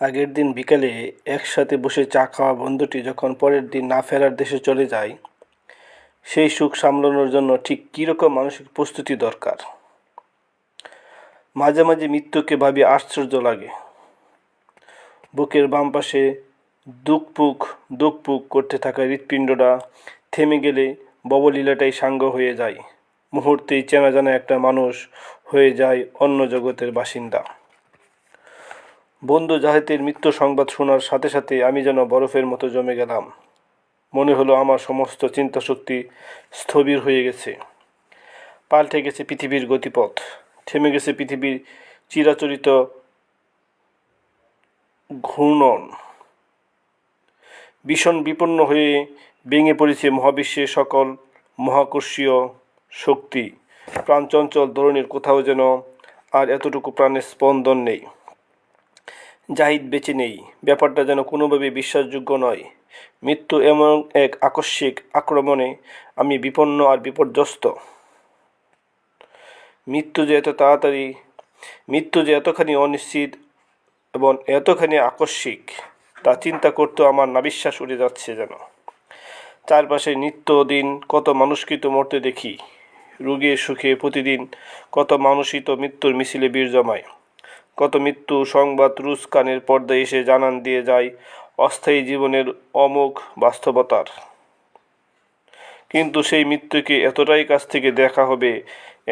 আগের দিন বিকেলে একসাথে বসে চা খাওয়া বন্ধুটি যখন পরের দিন না ফেরার দেশে চলে যায়, সেই সুখ সামলানোর জন্য ঠিক কীরকম মানসিক প্রস্তুতি দরকার? মাঝে মাঝে মৃত্যুকে ভাবি আশ্চর্য লাগে। বুকের বাম পাশে দুকপুক দুকপুক করতে থাকা হৃৎপিণ্ডটা থেমে গেলে ববলীলাটাই সাঙ্গ হয়ে যায়। মুহূর্তেই চেনা জানা একটা মানুষ হয়ে যায় অন্য জগতের বাসিন্দা। বন্ধু জাহেদের মৃত্যু সংবাদ শোনার সাথে সাথে আমি যেন বরফের মতো জমে গেলাম। মনে হলো আমার সমস্ত চিন্তাশক্তি স্থবির হয়ে গেছে। পাল্টে গেছে পৃথিবীর গতিপথ। থেমে গেছে পৃথিবীর চিরাচরিত ঘূর্ণন। ভীষণ বিপন্ন হয়ে ভেঙে পড়েছে মহাবিশ্বের সকল মহাকর্ষীয় শক্তি। প্রাণচঞ্চল ধরনের কোথাও যেন আর এতটুকু প্রাণের স্পন্দন নেই। জাহিদ বেঁচে নেই। ব্যাপারটা যেন কোনোভাবে বিশ্বাসযোগ্য নয়। মৃত্যু এমন এক আকস্মিক আক্রমণে আমি বিপন্ন আর বিপর্যস্ত। মৃত্যু যে এত তাড়াতাড়ি, মৃত্যু যে এতখানি অনিশ্চিত এবং এতখানি আকস্মিক, তা চিন্তা করতেও আমার নাবিশ্বাস উড়ে যাচ্ছে যেন। চারপাশে নিত্যদিন কত মানুষকে তো মরতে দেখি। রোগে সুখে প্রতিদিন কত মানুষই তো মৃত্যুর মিছিলে বীর জমায়। কত মৃত্যু সংবাদ রুশ কানের পর্দায় এসে জানান দিয়ে যায় অস্থায়ী জীবনের অমোঘ বাস্তবতার। কিন্তু সেই মৃত্যুকে এতটাই কাছ থেকে দেখা হবে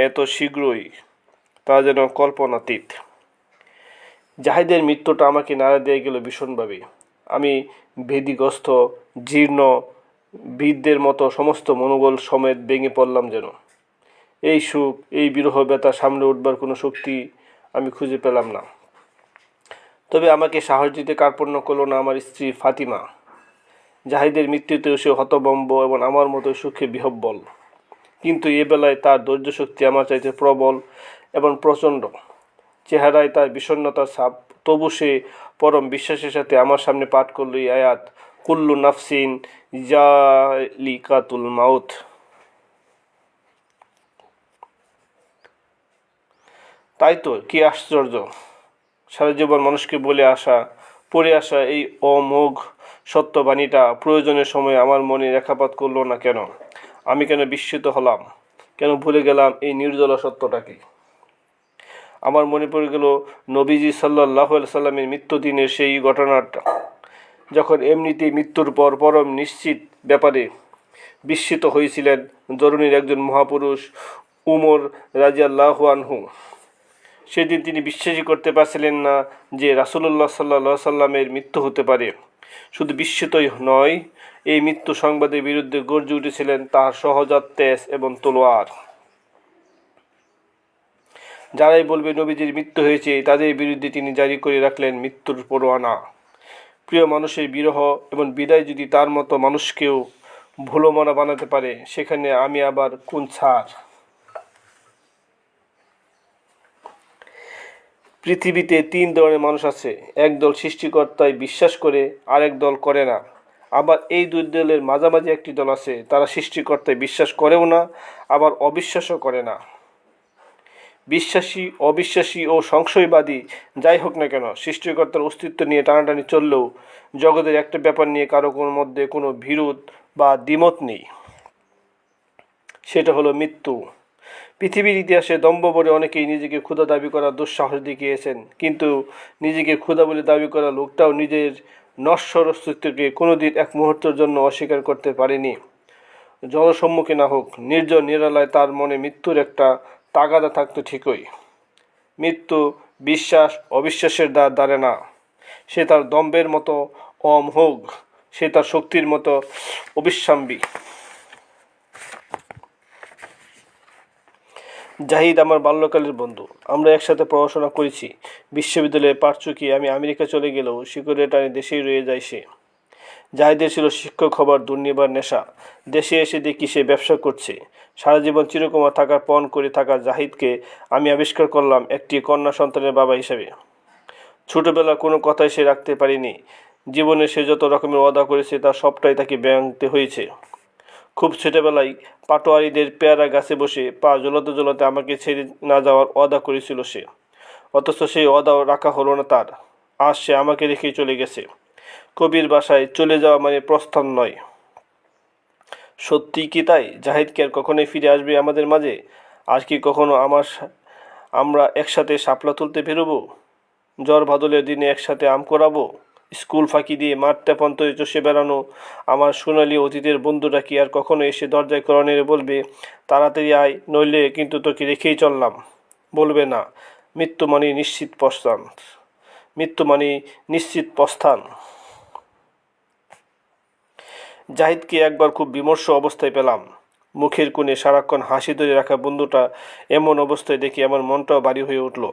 এত শীঘ্রই তা যেন কল্পনাতীত। জাহিদের মৃত্যুটা আমাকে নাড়া দিয়ে গেল ভীষণভাবে। আমি ভেদিগ্রস্ত জীর্ণ, বৃদ্ধের মতো সমস্ত মনোবল সমেত ভেঙে পড়লাম যেন। এই সুখ, এই বিরহ ব্যথা সামনে উঠবার কোনো শক্তি আমি খুঁজে পেলাম না। তবে আমাকে সাহস দিতে কার্পণ্য করল না আমার স্ত্রী ফাতিমা। জাহিদের মৃত্যুতেও সে হতবম্ব এবং আমার মতো সুখে বিহব্বল। কিন্তু এ বেলায় তার ধৈর্য শক্তি আমার চাইতে প্রবল এবং প্রচণ্ড। চেহারায় তার বিষণ্ণতার ছাপ। তবু সে পরম বিশ্বাসের সাথে আমার সামনে পাঠ করল এই আয়াত, কুল্লু নাফসিন জালিকাতুল মাউথ তাই তো? কি আশ্চর্য। সারা জীবন মানুষকে বলে আসা, পড়ে আসা এই অমোঘ সত্যবাণীটা প্রয়োজনের সময় আমার মনে রেখাপাত করল না কেন? আমি কেন বিস্মিত হলাম? কেন ভুলে গেলাম এই নির্জলা সত্যটাকে? আমার মনে পড়ে গেল নবীজি সাল্লাহ সাল্লামের মৃত্যুদিনের সেই ঘটনাটা, যখন এমনিতেই মৃত্যুর পর পরম নিশ্চিত ব্যাপারে বিস্মিত হয়েছিলেন জরুনির একজন মহাপুরুষ উমর রাজিয়াল্লাহু আনহু। সেদিন তিনি বিশ্বাসই করতে পারছিলেন না যে রাসুলুল্লাহ সাল্লা সাল্লামের মৃত্যু হতে পারে। শুধু বিস্মিতই নয়, এই মৃত্যু সংবাদের বিরুদ্ধে গর্জে উঠেছিলেন তার সহজাত তেজ এবং তলোয়ার। যারাই বলবে নবীজির মৃত্যু হয়েছে, তাদের বিরুদ্ধে তিনি জারি করে রাখলেন মৃত্যুর পরোয়ানা। প্রিয় মানুষের বিরহ এবং বিদায় যদি তার মতো মানুষকেও ভুলো মনা বানাতে পারে, সেখানে আমি আবার কোন ছাড়? পৃথিবীতে তিন ধরনের মানুষ আছে। একদল সৃষ্টিকর্তায় বিশ্বাস করে, আরেক দল করে না। আবার এই দুই দলের মাঝামাঝি একটি দল আছে, তারা সৃষ্টিকর্তায় বিশ্বাস করেও না, আবার অবিশ্বাসও করে না। বিশ্বাসী, অবিশ্বাসী ও সংশয়বাদী, যাই হোক না কেন, সৃষ্টিকর্তার অস্তিত্ব নিয়ে টানাটানি চললেও জগতের একটা ব্যাপার নিয়ে কারও কোনো মধ্যে কোনো বিরোধ বা দ্বিমত নেই। সেটা হলো মৃত্যু। পৃথিবীর ইতিহাসে দম্ভ বলে অনেকেই নিজেকে ক্ষুধা দাবি করার দুঃসাহস দেখিয়েছেন। কিন্তু নিজেকে ক্ষুধা বলে দাবি করা লোকটাও নিজের নশ্বর অস্তিত্বকে কোনোদিন এক মুহূর্তের জন্য অস্বীকার করতে পারেনি। জনসম্মুখে না হোক, নির্জন নিরালায় তার মনে মৃত্যুর একটা তাগাদা থাকতো ঠিকই। মৃত্যু বিশ্বাস, অবিশ্বাসের দ্বার দাঁড়ে না। সে তার দম্বের মতো অমোঘ, সে তার শক্তির মতো অবিশ্রাম্বী। জাহিদ আমার বাল্যকালের বন্ধু। আমরা একসাথে পড়াশোনা করেছি। বিশ্ববিদ্যালয়ে পাঠ চুকিয়ে আমি আমেরিকা চলে গেলেও শিকড়ে টানে দেশেই রয়ে যায় সে। জাহিদের ছিল শিক্ষক হবার দুর্নিবার নেশা। দেশে এসে দেখি সে ব্যবসা করছে। সারা জীবন চিরকুমার থাকার পণ করে থাকা জাহিদকে আমি আবিষ্কার করলাম একটি কন্যা সন্তানের বাবা হিসেবে। ছোটবেলা কোনো কথাই সে রাখতে পারিনি। জীবনে সে যত রকমের ওয়াদা করেছে, তার সবটাই তাকে ব্যাংতে হয়েছে। খুব ছোটবেলায় পাটোয়ারিদের পেয়ারা গাছে বসে পা জ্বলাতে জ্বলাতে আমাকে ছেড়ে না যাওয়ার অদা করেছিল সে। অথচ সেই ওয়াদাও রাখা হলো না তার। আজ সে আমাকে রেখে চলে গেছে। কবির বাসায় চলে যাওয়া মানে প্রস্থান নয়। সত্যি কি তাই? জাহিদ কি আর কখনোই ফিরে আসবে আমাদের মাঝে? আর কি কখনো আমার আমরা একসাথে শাপলা তুলতে বেরোবো? জ্বর বাদলের দিনে একসাথে আম করাবো? স্কুল ফাঁকি দিয়ে মাঠ তেপান্তরে চষে বেড়ানো। আমার সোনালি অতীতের বন্ধুরা কি আর কখনো এসে দরজায় করণের বলবে, তাড়াতাড়ি আয়, নইলে কিন্তু তোকে রেখেই চললাম বলবে না। মৃত্যু মানে নিশ্চিত প্রস্থান। মৃত্যু মানে নিশ্চিত প্রস্থান। জাহিদকে একবার খুব বিমর্ষ অবস্থায় পেলাম। মুখের কোণে সারাক্ষণ হাসি ধরে রাখা বন্ধুটা এমন অবস্থায় দেখে আমার মনটাও বাড়ি হয়ে উঠল।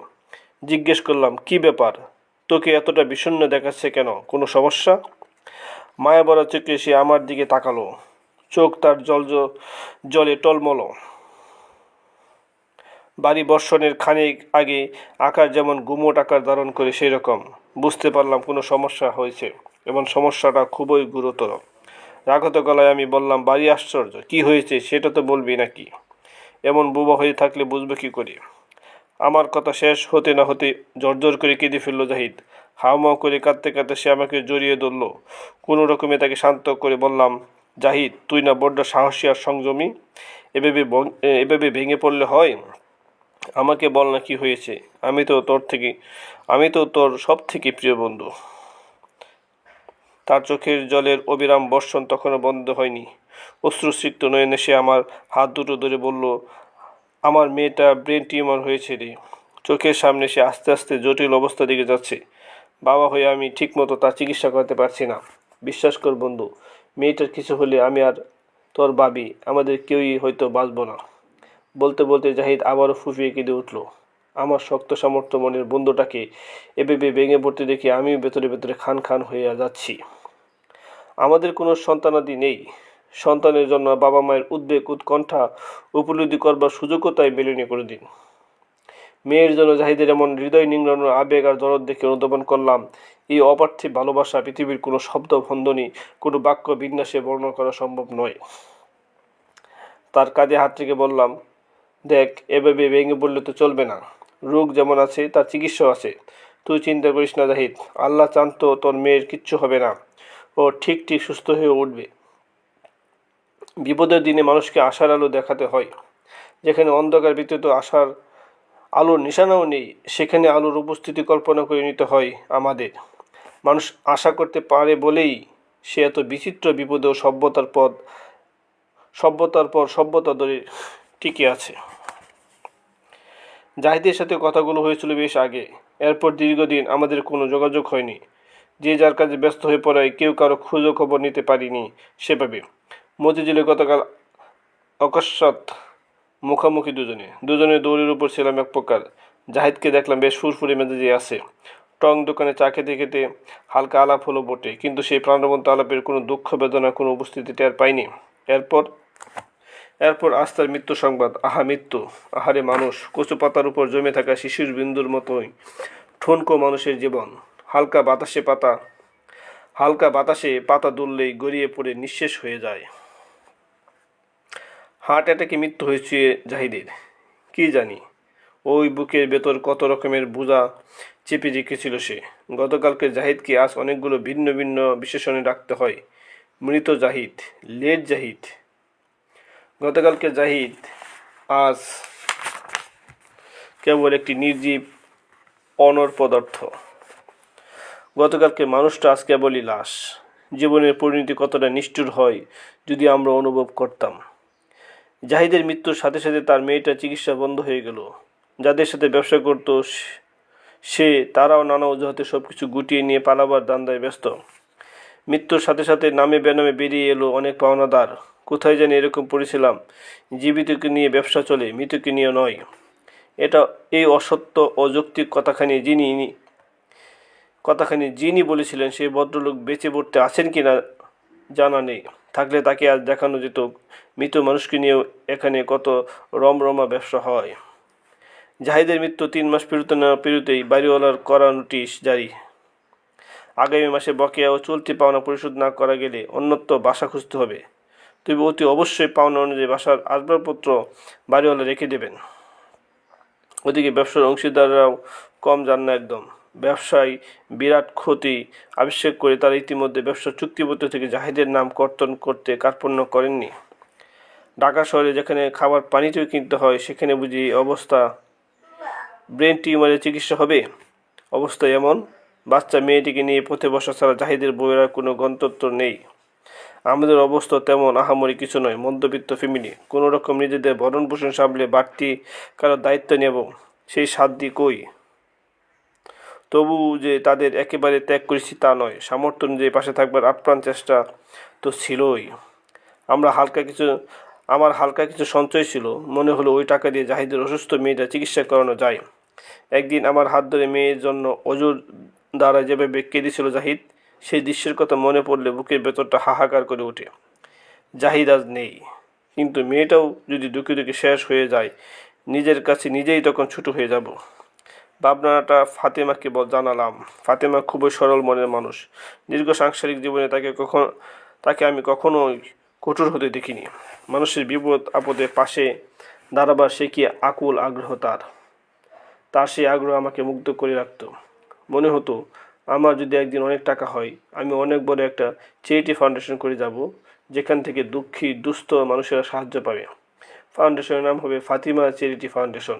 জিজ্ঞেস করলাম, কি ব্যাপার? তোকে এতটা বিষণ্ণ দেখাচ্ছে কেন? কোনো সমস্যা? মায়া বড় চোখে সে আমার দিকে তাকালো। চোখ তার জল জলে টলমল। বাড়ি বর্ষণের খানিক আগে আকার যেমন গুমোট আকার ধারণ করে সেই রকম বুঝতে পারলাম কোনো সমস্যা হয়েছে। এবং সমস্যাটা খুবই গুরুতর। রাগত গলায় আমি বললাম, বাড়ি আশ্চর্য, কি হয়েছে সেটা তো বলবি নাকি? এমন বুবা হয়ে থাকলে বুঝবে কি করে? আমার কথা শেষ হতে না হতে জর্জর করে কেঁদে ফেলল জাহিদ। হাওমাও করে কাঁদতে কাঁদতে সে আমাকে জড়িয়ে ধরল। কোনো রকমে তাকে শান্ত করে বললাম, জাহিদ, তুই না বড্ড সাহসী আর সংযমী? এভাবে এভাবে ভেঙে পড়লে হয়? আমাকে বল না কি হয়েছে? আমি তো তোর থেকে, আমি তো তোর সব থেকে প্রিয় বন্ধু। তার চোখের জলের অবিরাম বর্ষণ তখনও বন্ধ হয়নি। অশ্রুসিক্ত নয়নে সে আমার হাত দুটো ধরে বলল আমার মেয়েটা ব্রেন টিউমার হয়েছে রে। চোখের সামনে সে আস্তে আস্তে জটিল অবস্থা দিকে যাচ্ছে। বাবা হয়ে আমি ঠিকমতো তার চিকিৎসা করতে পারছি না। বিশ্বাস কর বন্ধু, মেয়েটার কিছু হলে আমি আর তোর বাবি আমাদের কেউই হয়তো বাঁচব না। বলতে বলতে জাহিদ আবারও ফুফিয়ে কেঁদে উঠল। আমার শক্ত সামর্থ্য মনের বন্ধুটাকে এভাবে ভেঙে পড়তে দেখে আমিও ভেতরে ভেতরে খান খান হয়ে যাচ্ছি। আমাদের কোনো সন্তানাদি নেই। সন্তানের জন্য বাবা মায়ের উদ্বেগ, উৎকণ্ঠা উপলব্ধি করবার সুযোগও তাই মেলেনি করে দিন মেয়ের জন্য জাহিদের এমন হৃদয় নিংড়ানোর আবেগ আর দরদ দেখে অনুধাবন করলাম। এই অপার্থিব ভালোবাসা পৃথিবীর কোনো শব্দ, ভন্দনী, কোনো বাক্য বিন্যাসে বর্ণনা করা সম্ভব নয়। তার কাঁধে হাত থেকে বললাম, দেখ, এভাবে ভেঙে পড়লে তো চলবে না। রোগ যেমন আছে, তার চিকিৎসা আছে। তুই চিন্তা করিস না জাহিদ, আল্লাহ চান তো তোর মেয়ের কিচ্ছু হবে না। ও ঠিক ঠিক সুস্থ হয়ে উঠবে। বিপদের দিনে মানুষকে আশার আলো দেখাতে হয়। যেখানে অন্ধকার ব্যতীত আশার আলোর নিশানাও নেই, সেখানে আলোর উপস্থিতি কল্পনা করে নিতে হয় আমাদের। মানুষ আশা করতে পারে বলেই সে এত বিচিত্র বিপদে ও সভ্যতার পদ সভ্যতার পর সভ্যতা ধরে টিকে আছে। জাহিদের সাথে কথাগুলো হয়েছিল বেশ আগে। এরপর দীর্ঘদিন আমাদের কোনো যোগাযোগ হয়নি। যে যার কাজে ব্যস্ত হয়ে পড়ায় কেউ কারও খোঁজও খবর নিতে পারিনি সেভাবে। মতিঝিলে গতকাল অকস্মাৎ মুখোমুখি দুজনে। দুজনে দৌড়ের উপর ছিলাম এক প্রকার। জাহিদকে দেখলাম বেশ ফুরফুরে মেজাজে আছে। টং দোকানে চা খেতে খেতে হালকা আলাপ হলো বটে, কিন্তু সেই প্রাণবন্ত আলাপের কোনো দুঃখ, বেদনা, কোনো উপস্থিতি টের পাইনি। এরপর এরপর আস্তার মৃত্যু সংবাদ। আহা মৃত্যু, আহারে মানুষ, কচু পাতার উপর জমে থাকা শিশুর বিন্দুর মতোই ঠুনকো মানুষের জীবন। হালকা বাতাসে পাতা, হালকা বাতাসে পাতা দুললেই গড়িয়ে পড়ে নিঃশেষ হয়ে যায়। হার্ট অ্যাটাকে মৃত্যু হয়েছে জাহিদের। কি জানি? ওই বুকের ভেতর কত রকমের বোঝা চেপে রেখেছিল সে। গতকালকে জাহিদকে আজ অনেকগুলো ভিন্ন ভিন্ন বিশেষণে ডাকতে হয়। মৃত জাহিদ লেট জাহিদ। গতকালকে জাহিদ আজ কেবল একটি নির্জীব, অনর পদার্থ। গতকালকে মানুষটা আজ কেবলই লাশ। জীবনের পরিণতি কতটা নিষ্ঠুর হয় যদি আমরা অনুভব করতাম। জাহিদের মৃত্যুর সাথে সাথে তার মেয়েটার চিকিৎসা বন্ধ হয়ে গেল। যাদের সাথে ব্যবসা করত, সে- সে তারাও নানা অজুহাতে সব কিছু গুটিয়ে নিয়ে পালাবার দান্দায় ব্যস্ত। মৃত্যুর সাথে সাথে নামে বেনামে বেরিয়ে এলো অনেক পাওনাদার। কোথায় জানি এরকম পড়েছিলাম, জীবিতকে নিয়ে ব্যবসা চলে, মৃতকে নিয়ে নয়। এটা এই অসত্য, অযৌক্তিক কথাখানি যিনি কথাখানি যিনি বলেছিলেন, সেই ভদ্রলোক বেঁচে পড়তে আছেন কি না জানা নেই। থাকলে তাকে আজ দেখানো যেত। মৃত মানুষকে নিয়েও এখানে কত রমরমা ব্যবসা হয়। জাহিদের মৃত্যু তিন মাস পেরোতে না পেরোতেই বাড়িওয়ালার করা নোটিশ জারি। আগামী মাসে বকেয়া ও চলতি পাওনা পরিশোধ না করা গেলে অন্যত্র বাসা খুঁজতে হবে। তবে অতি অবশ্যই পাওনা অনুযায়ী বাসার আসবাবপত্র বাড়িওয়ালা রেখে দেবেন। ওদিকে ব্যবসার অংশীদাররাও কম যান না একদম। ব্যবসায় বিরাট ক্ষতি আবিষ্কার করে তারা ইতিমধ্যে ব্যবসা চুক্তিপত্র থেকে জাহিদের নাম কর্তন করতে কার্পণ্য করেননি। ঢাকা শহরে যেখানে খাবার পানিতেও কিনতে হয়, সেখানে বুঝি অবস্থা ব্রেন টিউমারের চিকিৎসা হবে? অবস্থা এমন, বাচ্চা মেয়েটিকে নিয়ে পথে বসা ছাড়া জাহিদের বইয়ের কোনো গন্তব্য নেই। আমাদের অবস্থা তেমন আহামরি কিছু নয়, মধ্যবিত্ত ফ্যামিলি। কোনো রকম নিজেদের ভরণ পোষণ সামলে বাড়তি কারও দায়িত্ব নেব, সেই সাধ্য কই? তবু যে তাদের একেবারে ত্যাগ করেছি তা নয়। সামর্থ্য অনুযায়ী পাশে থাকবার আপ্রাণ চেষ্টা তো ছিলই। আমরা হালকা কিছু, আমার হালকা কিছু সঞ্চয় ছিল। মনে হলো ওই টাকা দিয়ে জাহিদের অসুস্থ মেয়েটা চিকিৎসা করানো যায়। একদিন আমার হাত ধরে মেয়ের জন্য অজুর দ্বারা যেভাবে কেঁদেছিল জাহিদ, সেই দৃশ্যের কথা মনে পড়লে বুকের ভেতরটা হাহাকার করে ওঠে। জাহিদ আজ নেই, কিন্তু মেয়েটাও যদি দুঃখে দুঃখে শেষ হয়ে যায়, নিজের কাছে নিজেই তখন ছোট হয়ে যাব। ভাবনাটা ফাতেমাকে জানালাম। ফাতেমা খুবই সরল মনের মানুষ। দীর্ঘ সাংসারিক জীবনে তাকে কখন তাকে আমি কখনোই কঠোর হতে দেখিনি। মানুষের বিপদ আপদে পাশে দাঁড়াবার সে কি আকুল আগ্রহ তার? তার সেই আগ্রহ আমাকে মুগ্ধ করে রাখত। মনে হতো, আমার যদি একদিন অনেক টাকা হয়, আমি অনেক বড় একটা চ্যারিটি ফাউন্ডেশন করে যাব, যেখান থেকে দুঃখী, দুস্থ মানুষেরা সাহায্য পাবে। ফাউন্ডেশনের নাম হবে ফাতিমা চ্যারিটি ফাউন্ডেশন।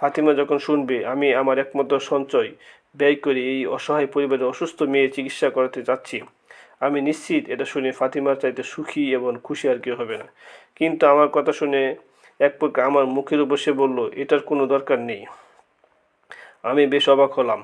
ফাতিমা যখন শুনবে, আমি আমার একমাত্র সঞ্চয় ব্যয় করে এই অসহায় পরিবারের অসুস্থ মেয়ে চিকিৎসা করাতে যাচ্ছি। আমি নিশ্চিত এটা শুনে ফাতিমার চাইতে সুখী এবং খুশি আর কেউ হবে না। কিন্তু আমার কথা শুনে এক প্রকার আমার মুখের উপর সে বলল, এটার কোনো দরকার নেই। আমি বেশ অবাক হলাম।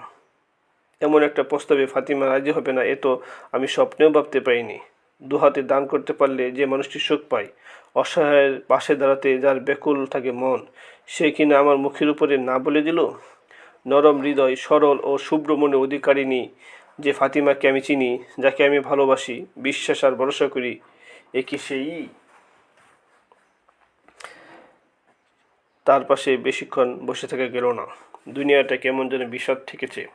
এমন একটা প্রস্তাবে ফাতিমা রাজি হবে না, এ তো আমি স্বপ্নেও ভাবতে পারিনি। দুহাতে দান করতে পারলে যে মানুষটি সুখ পায়, অসহায়ের পাশে দাঁড়াতে যার ব্যাকুল থাকে মন, সে কিনা আমার মুখের উপরে না বলে দিল? নরম হৃদয়, সরল ও শুভ্র মনে অধিকারিণী যে ফাতিমাকে আমি চিনি, যাকে আমি ভালোবাসি, বিশ্বাস আর ভরসা করি, এ কি সেই? তার পাশে বেশিক্ষণ বসে থাকা গেল না। দুনিয়াটা কেমন যেন বিষাদ ঠেকেছে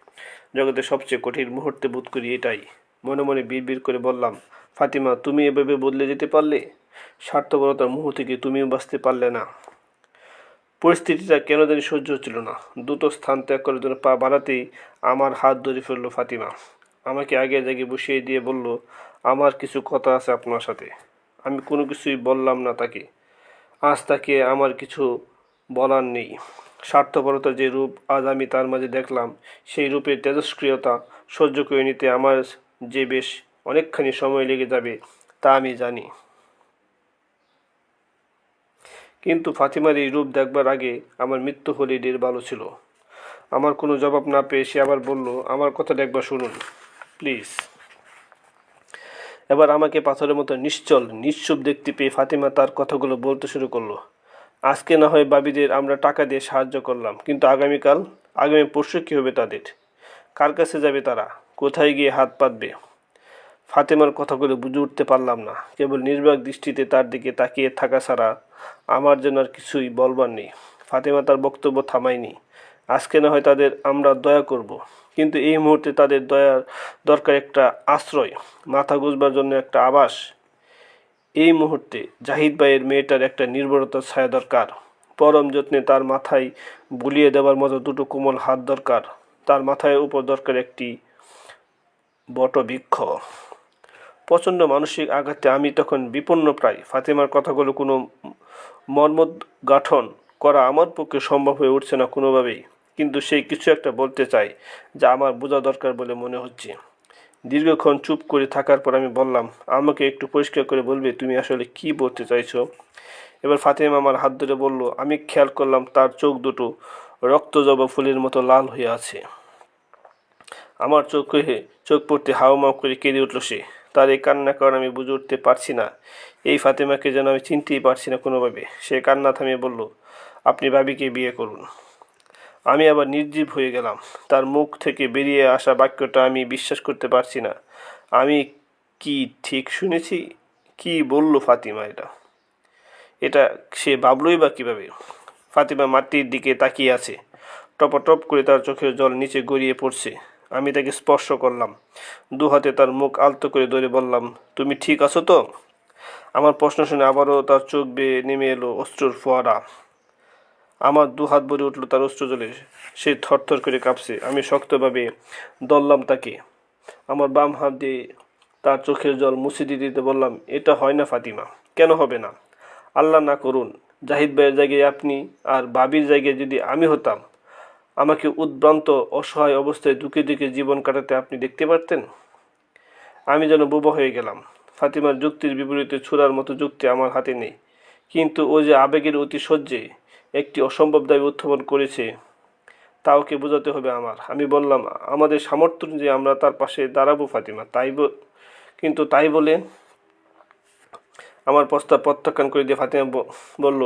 জগতে সবচেয়ে কঠিন মুহূর্তে বোধ করি এটাই। মনে মনে বিড় করে বললাম ফাতিমা, তুমি এভাবে বদলে যেতে পারলে? স্বার্থপরতার মুহ থেকে তুমিও বাঁচতে পারলে না? পরিস্থিতিটা কেন জানি সহ্য হচ্ছিল না। দুটো স্থান ত্যাগ করার জন্য পা বাড়াতেই আমার হাত ধরে ফেলল ফাতিমা। আমাকে আগে জাগে বসিয়ে দিয়ে বলল, আমার কিছু কথা আছে আপনার সাথে। আমি কোনো কিছুই বললাম না তাকে। আজ তাকে আমার কিছু বলার নেই। স্বার্থপরতার যে রূপ আজ আমি তার মাঝে দেখলাম, সেই রূপের তেজস্ক্রিয়তা সহ্য করে নিতে আমার যে বেশ অনেকখানি সময় লেগে যাবে, তা আমি জানি। কিন্তু ফাতিমার এই রূপ দেখবার আগে আমার মৃত্যু হলে ডের ভালো ছিল। আমার কোনো জবাব না পেয়ে সে আবার বলল, আমার কথাটা একবার শুনুন, প্লিজ। এবার আমাকে পাথরের মতো নিশ্চল, নিশ্চুপ দেখতে পেয়ে ফাতিমা তার কথাগুলো বলতে শুরু করল। আজকে না হয় বাবিদের আমরা টাকা দিয়ে সাহায্য করলাম, কিন্তু আগামীকাল, আগামী পরশু কী হবে তাদের? কার কাছে যাবে তারা? কোথায় গিয়ে হাত পাতবে? ফাতেমার কথাগুলো বুঝে উঠতে পারলাম না। কেবল নির্বাক দৃষ্টিতে তার দিকে তাকিয়ে থাকা ছাড়া আমার জন্য আর কিছুই বলবার নেই। ফাতেমা তার বক্তব্য থামায়নি। আজকে না হয় তাদের আমরা দয়া করব। কিন্তু এই মুহূর্তে তাদের দয়ার দরকার একটা আশ্রয়, মাথা গুজবার জন্য একটা আবাস। এই মুহূর্তে জাহিদ ভাইয়ের মেয়েটার একটা নির্ভরতার ছায়া দরকার। পরম যত্নে তার মাথায় বুলিয়ে দেওয়ার মতো দুটো কোমল হাত দরকার। তার মাথায় উপর দরকার একটি বটবৃক্ষ। প্রচণ্ড মানসিক আঘাতে আমি তখন বিপন্ন প্রায়। ফাতেমার কথাগুলো কোনো মর্মদ গাঠন করা আমার পক্ষে সম্ভব হয়ে উঠছে না কোনোভাবেই। কিন্তু সেই কিছু একটা বলতে চাই যা আমার বোঝা দরকার বলে মনে হচ্ছে। দীর্ঘক্ষণ চুপ করে থাকার পর আমি বললাম, আমাকে একটু পরিষ্কার করে বলবে তুমি আসলে কি বলতে চাইছো? এবার ফাতেমা আমার হাত ধরে বলল, আমি খেয়াল করলাম তার চোখ দুটো রক্ত জবা ফুলের মতো লাল হয়ে আছে। আমার চোখে, চোখ পড়তে হাওমাও করে কেঁদে উঠল সে। তার এই কান্না কারণ আমি বুঝে উঠতে পারছি না। এই ফাতেমাকে যেন আমি চিনতেই পারছি না কোনোভাবে। সে কান্না থামিয়ে বলল, আপনি ভাবিকে বিয়ে করুন। আমি আবার নির্জীব হয়ে গেলাম। তার মুখ থেকে বেরিয়ে আসা বাক্যটা আমি বিশ্বাস করতে পারছি না। আমি কি ঠিক শুনেছি? কি বলল ফাতিমা এটা? এটা সে ভাবলই বা কীভাবে? ফাতিমা মাটির দিকে তাকিয়ে আছে। টপটপ করে তার চোখের জল নিচে গড়িয়ে পড়ছে। আমি তাকে স্পর্শ করলাম। দু হাতে তার মুখ আলতো করে ধরে বললাম, তুমি ঠিক আছো তো? আমার প্রশ্ন শুনে আবারও তার চোখ বেয়ে নেমে এলো অস্ত্রর ফোয়ারা। আমার দু হাত ভরে উঠল তার অস্ত্র জলে। সে থরথর করে কাঁপছে। আমি শক্তভাবে দললাম তাকে। আমার বাম হাত দিয়ে তার চোখের জল মুছে দিতে দিতে বললাম, এটা হয় না, ফাতিমা। কেন হবে না? আল্লাহ না করুন। জাহিদ ভাইয়ের জায়গায় আপনি আর বাবির জায়গায় যদি আমি হতাম আমাকে উদ্ভ্রান্ত, অসহায় অবস্থায় দুঃখে দুঃখে জীবন কাটাতে আপনি দেখতে পারতেন? আমি যেন বোবা হয়ে গেলাম। ফাতিমার যুক্তির বিপরীতে ছোড়ার মতো যুক্তি আমার হাতে নেই। কিন্তু ও যে আবেগের অতি সহ্যে একটি অসম্ভব দাবি উত্থাপন করেছে তা ওকে বোঝাতে হবে আমার? আমি বললাম, আমাদের সামর্থ্য যে আমরা তার পাশে দাঁড়াবো, ফাতিমা। তাই কিন্তু তাই বলে আমার প্রস্তাব প্রত্যাখ্যান করে দিয়ে ফাতিমা বলল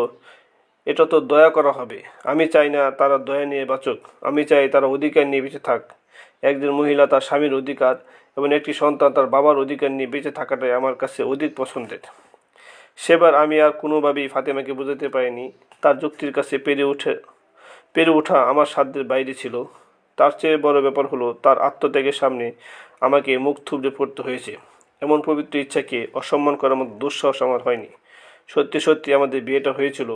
এটা তো দয়া করা হবে। আমি চাই না তারা দয়া নিয়ে বাঁচুক। আমি চাই তারা অধিকার নিয়ে বেঁচে থাক। একজন মহিলা তার স্বামীর অধিকার এবং একটি সন্তান তার বাবার অধিকার নিয়ে বেঁচে থাকাটাই আমার কাছে অধিক পছন্দের। সেবার আমি আর কোনোভাবেই ফাতেমাকে বোঝাতে পারিনি। তার যুক্তির কাছে পেরে উঠে, পেরে ওঠা আমার সাধ্যের বাইরে ছিল। তার চেয়ে বড় ব্যাপার হলো তার আত্মত্যাগের সামনে আমাকে মুখ থুবড়ে পড়তে হয়েছে। এমন পবিত্র ইচ্ছাকে অসম্মান করার মতো দুঃসাহস আমার হয়নি। সত্যি সত্যি আমাদের বিয়েটা হয়েছিল।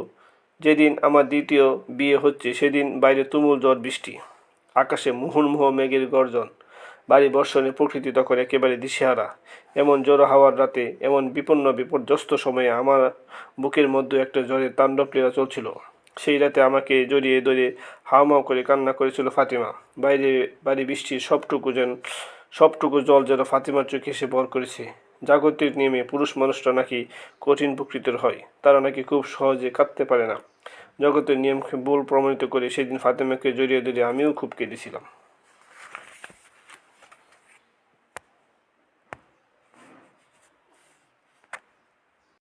যেদিন আমার দ্বিতীয় বিয়ে হচ্ছে, সেদিন বাইরে তুমুল ঝড় বৃষ্টি। আকাশে মুহুর্মুহ মেঘের গর্জন বাড়ি বর্ষণে প্রকৃতি তখন একেবারে দিশেহারা। এমন জোর হাওয়ার রাতে, এমন বিপন্ন বিপর্যস্ত সময়ে আমার বুকের মধ্যে একটা জ্বরের তাণ্ডব লীলা চলছিল। সেই রাতে আমাকে জড়িয়ে ধরে হাওমাও করে কান্না করেছিল ফাতিমা। বাইরে বাড়ি বৃষ্টির সবটুকু যেন, সবটুকু জল যেন ফাতিমার চোখে এসে বর করেছে। জাগতিক নিয়মে পুরুষ মানুষরা নাকি কঠিন প্রকৃতির হয়, তারা নাকি খুব সহজে কাঁদতে পারে না। জগতের নিয়মকে বল প্রমাণিত করে সেদিন ফাতেমাকে জড়িয়ে ধরে আমিও খুব কেঁদেছিলাম।